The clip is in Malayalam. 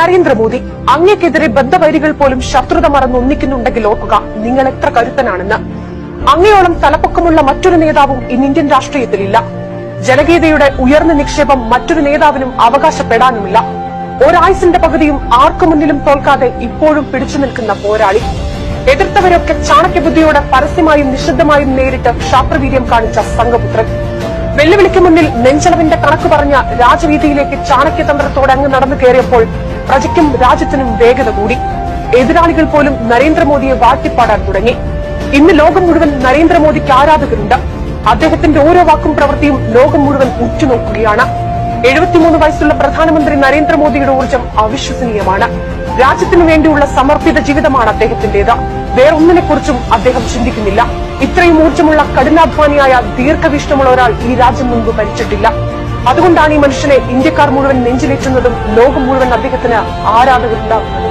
നരേന്ദ്രമോദി അങ്ങക്കെതിരെ ബദ്ധവൈരികൾ പോലും ശത്രുത മറന്ന് ഒന്നിക്കുന്നുണ്ടെങ്കിൽ ഓർക്കുക നിങ്ങൾ എത്ര കരുത്തനാണെന്ന്. അങ്ങയോളം തലപ്പൊക്കമുള്ള മറ്റൊരു നേതാവും ഇന്ന് ഇന്ത്യൻ രാഷ്ട്രീയത്തിലില്ല. ജനകീയതയുടെ ഉയർന്ന നിക്ഷേപം മറ്റൊരു നേതാവിനും അവകാശപ്പെടാനുമില്ല. ഒരായുസിന്റെ പകുതിയും ആർക്കു മുന്നിലും തോൽക്കാതെ ഇപ്പോഴും പിടിച്ചു നിൽക്കുന്ന പോരാളി. എതിർത്തവരൊക്കെ ചാണക്യബുദ്ധിയോടെ പരസ്യമായും നിശബ്ദമായും നേരിട്ട് ക്ഷാത്രവീര്യം കാണിച്ച സംഘപുത്രൻ. വെല്ലുവിളിക്ക് മുന്നിൽ നെഞ്ചളവിന്റെ കണക്ക് പറഞ്ഞ രാജവീതിയിലേക്ക് ചാണക്യതന്ത്രത്തോടെ അങ്ങ് നടന്നു കയറിയപ്പോൾ പ്രജയ്ക്കും രാജ്യത്തിനും വേഗത കൂടി. എതിരാളികൾ പോലും നരേന്ദ്രമോദിയെ വാഴ്ത്തിപ്പാടാൻ തുടങ്ങി. ഇന്ന് ലോകം മുഴുവൻ നരേന്ദ്രമോദിക്ക് ആരാധകരുണ്ട്. അദ്ദേഹത്തിന്റെ ഓരോ വാക്കും പ്രവൃത്തിയും ലോകം മുഴുവൻ ഉറ്റുനോക്കുകയാണ്. എഴുപത്തിമൂന്ന് വയസ്സുള്ള പ്രധാനമന്ത്രി നരേന്ദ്രമോദിയുടെ ഊർജം അവിശ്വസനീയമാണ്. രാജ്യത്തിനു വേണ്ടിയുള്ള സമർപ്പിത ജീവിതമാണ് അദ്ദേഹത്തിന്റേത്. വേറൊന്നിനെക്കുറിച്ചും അദ്ദേഹം ചിന്തിക്കുന്നില്ല. ഇത്രയും ഊർജമുള്ള കഠിനാധ്വാനിയായ ദീർഘവീക്ഷണമുള്ള ഒരാൾ ഈ രാജ്യം മുൻപ് ഭരിച്ചിട്ടില്ല. അതുകൊണ്ടാണ് ഈ മനുഷ്യനെ ഇന്ത്യക്കാർ മുഴുവൻ നെഞ്ചിലേറ്റുന്നതും ലോകം മുഴുവൻ അദ്ദേഹത്തിന് ആരാധകരുണ്ടാകുന്നത്